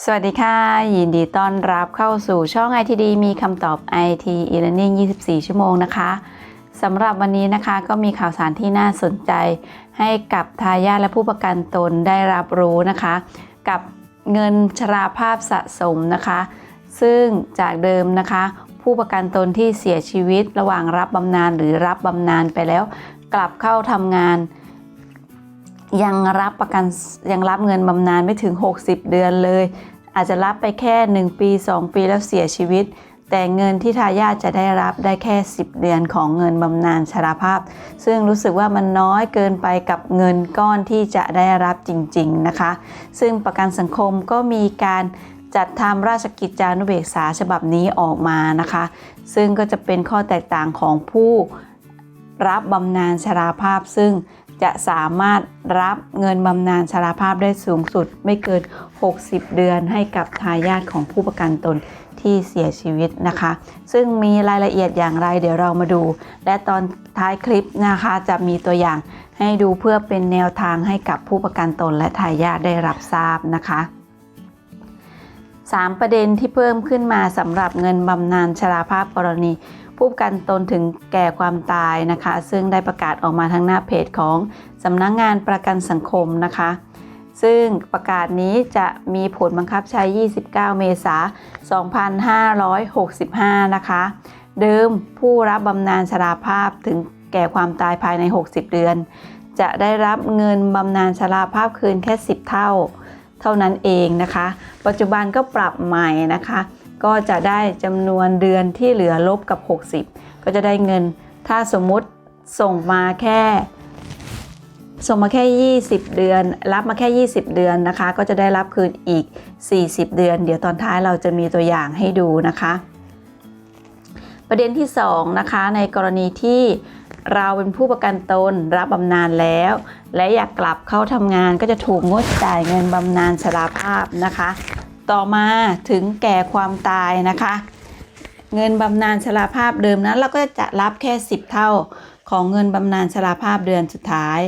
สวัสดีค่ะ ยินดีต้อนรับเข้าสู่ช่อง ITD มีคำตอบ IT e-learning 24 ชั่วโมงนะคะสำหรับวันนี้นะคะก็มีข่าวสารที่น่าสนใจ ให้กับทายาทและผู้ประกันตนได้รับรู้นะคะ กับเงินชราภาพสะสมนะคะ ซึ่งจากเดิมนะคะ ผู้ประกันตนที่เสียชีวิตระหว่างรับบำนาญหรือรับบำนาญไปแล้ว กลับเข้าทำงาน ยังรับประกันยังรับเงินบำนาญไม่ถึง 60 เดือนเลย อาจจะรับไปแค่ 1 ปี 2 ปีแล้วเสียชีวิต แต่เงินที่ทายาทจะได้รับได้แค่ 10 เดือนของเงินบำนาญชราภาพ ซึ่งรู้สึกว่ามันน้อยเกินไปกับเงินก้อนที่จะได้รับจริง ๆ นะคะ ซึ่งประกันสังคมก็มีการจัดทำราชกิจจานุเบกษาฉบับนี้ออกมานะคะ ซึ่งก็จะเป็นข้อแตกต่างของผู้รับบำนาญชราภาพซึ่ง จะสามารถรับเงินบำนาญชราภาพได้สูงสุด ไม่เกิน 60 เดือนให้กับทายาทของผู้ประกันตนที่เสียชีวิตนะคะ ซึ่งมีรายละเอียดอย่างไรเดี๋ยวเรามาดู และตอนท้ายคลิปนะคะจะมีตัวอย่างให้ดูเพื่อเป็นแนวทางให้กับผู้ประกันตนและทายาทได้รับทราบนะคะ3ประเด็นที่เพิ่มขึ้นมาสำหรับเงินบำนาญชราภาพกรณีผู้ประกันตนถึงแก่ความตายนะคะ ซึ่งได้ประกาศออกมาทางหน้าเพจของสำนักงงานประกันสังคมนะคะ ซึ่งประกาศนี้จะมีผลบังคับใช้ 29 เมษายน 2565 นะคะ เดิมผู้รับบำนาญชราภาพถึงแก่ความตายภายใน 60 เดือน จะได้รับเงินบำนาญชราภาพคืนแค่ 10 เท่า เท่านั้นเองนะคะ ปัจจุบันก็ปรับใหม่นะคะ ก็จะได้จำนวนเดือนที่เหลือลบกับ 60 ก็จะได้เงิน ถ้าสมมุติส่งมาแค่ ส่งมาแค่ 20 เดือน รับมาแค่ 20 เดือนนะคะ ก็จะได้รับคืนอีก 40 เดือน เดี๋ยวตอนท้ายเราจะมีตัวอย่างให้ดูนะคะ ประเด็นที่ 2 นะคะในกรณีที่เราเป็นผู้ประกันตนรับบำนาญแล้ว และอยากกลับเข้าทำงานก็จะถูกงดจ่ายเงินบำนาญชราภาพนะคะ ต่อมาถึงแก่ความตายนะคะ เงินบำนาญชราภาพเดิมนั้น เราก็จะรับแค่ 10 เท่าของเงินบำนาญชราภาพเดือนสุดท้าย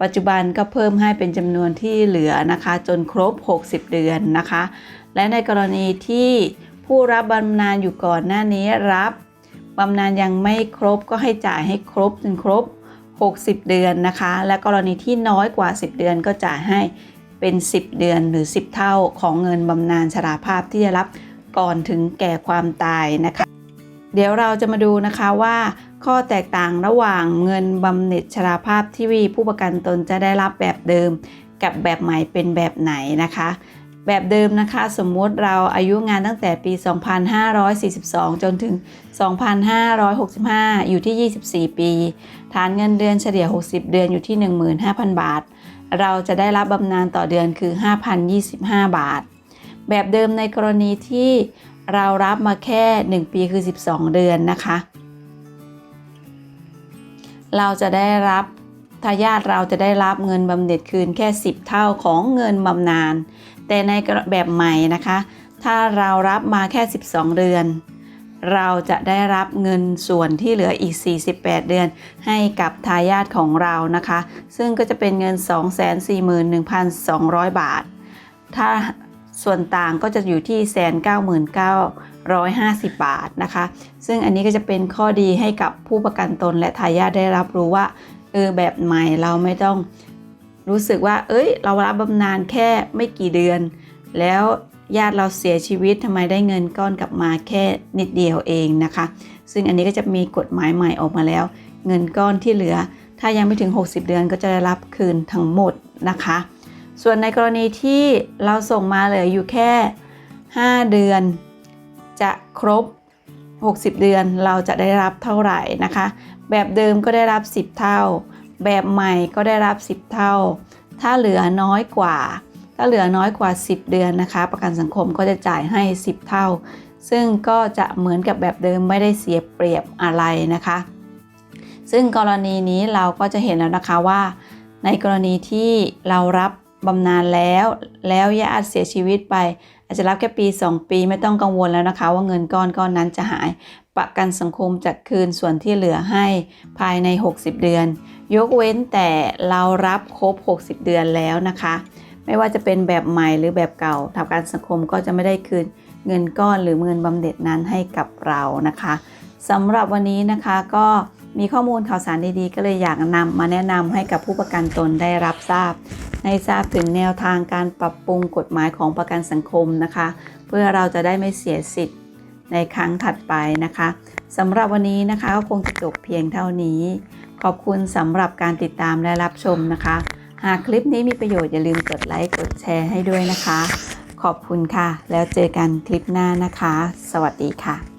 ปัจจุบันก็เพิ่มให้เป็นจำนวนที่เหลือนะคะ จนครบ 60 เดือนนะคะ และในกรณีที่ผู้รับบำนาญอยู่ก่อนหน้านี้รับบำนาญยังไม่ครบก็ให้จ่ายให้ครบจนครบ 60 เดือนนะคะ และกรณีที่น้อยกว่า 10 เดือนก็จ่ายให้ เป็น 10 เดือนหรือ 10 เท่าของเงินบำนาญชราภาพที่จะรับก่อนถึงแก่ความตายนะคะ เดี๋ยวเราจะมาดูนะคะว่า ข้อแตกต่างระหว่างเงินบำเหน็จชราภาพที่วีผู้ประกันตนจะได้รับแบบเดิม กับแบบใหม่เป็นแบบไหนนะคะ แบบเดิมนะคะสมมุติเราอายุงานตั้งแต่ปี 2542 จนถึง 2565 อยู่ที่ 24 ปี ฐานเงินเดือนเฉลี่ย 60 เดือนอยู่ที่ 15,000 บาท เราจะได้รับบำนาญต่อเดือนคือ 5,025 บาท แบบเดิมในกรณีที่เรารับมาแค่ 1 ปีคือ 12 เดือนนะคะ เราจะได้รับทายาทเราจะได้รับเงินบำเหน็จคืนแค่ 10 เท่าของเงินบำนาญแต่ในแบบใหม่นะคะ ถ้าเรารับมาแค่ 12 เดือน เราจะได้รับเงินส่วนที่เหลืออีก 48 เดือน ให้กับทายาทของเรานะคะ ซึ่งก็จะเป็นเงิน 241,200 บาท ถ้าส่วนต่างก็จะอยู่ที่199,950บาทนะคะ ซึ่งอันนี้ก็จะเป็นข้อดีให้กับผู้ประกันตนและทายาทได้รับรู้ว่าเออแบบใหม่เราไม่ต้องรู้สึกว่า เอ้ย เรารับบำนาญแค่ไม่กี่เดือน แล้ว ญาติเราเสียชีวิตทำไมได้เงินก้อนกลับมาแค่นิดเดียวเองนะคะ ซึ่งอันนี้ก็จะมีกฎหมายใหม่ออกมาแล้ว เงินก้อนที่เหลือ ถ้ายังไม่ถึง 60 เดือนก็จะได้รับคืนทั้งหมดนะคะ ส่วนในกรณีที่เราส่งมาเหลืออยู่แค่ 5 เดือน จะครบ 60 เดือนเราจะได้รับเท่าไหร่นะคะ แบบเดิมก็ได้รับ 10 เท่า แบบใหม่ก็ได้รับ 10 เท่า ถ้าเหลือน้อยกว่า ถ้าเหลือน้อยกว่า 10 เดือนนะคะ ประกันสังคมก็จะจ่ายให้ 10 เท่า ซึ่งก็จะเหมือนกับแบบเดิมไม่ได้เสียเปรียบอะไรนะคะ ซึ่งกรณีนี้เราก็จะเห็นแล้วนะคะว่า ในกรณีที่เรารับบำนาญแล้ว แล้วญาติเสียชีวิตไป อาจจะรับแค่ปี 2 ปีไม่ต้องกังวลแล้วนะคะ ว่าเงินก้อนก้อนนั้นจะหาย ประกันสังคมจะคืนส่วนที่เหลือให้ภายใน 60 เดือน ยกเว้นแต่เรารับครบ 60 เดือนแล้วนะคะ ไม่ว่าจะเป็นแบบใหม่หรือแบบเก่าทางประกันสังคมก็จะไม่ได้คืนเงินก้อนหรือเงินบำเหน็จนั้นให้กับเรานะคะสำหรับวันนี้นะคะก็มีข้อมูลข่าวสารดีๆ ก็เลยอยากนำมาแนะนำให้กับผู้ประกันตนได้รับทราบให้ทราบถึงแนวทางการปรับปรุงกฎหมายของประกันสังคมนะคะ เพื่อเราจะได้ไม่เสียสิทธิ์ในครั้งถัดไปนะคะสำหรับวันนี้นะคะก็คงจะจบเพียงเท่านี้ ขอบคุณสำหรับการติดตามและรับชมนะคะ หากคลิปนี้มีประโยชน์อย่าลืมกดไลค์กดแชร์ให้ด้วยนะคะ ขอบคุณค่ะ แล้วเจอกันคลิปหน้านะคะ สวัสดีค่ะ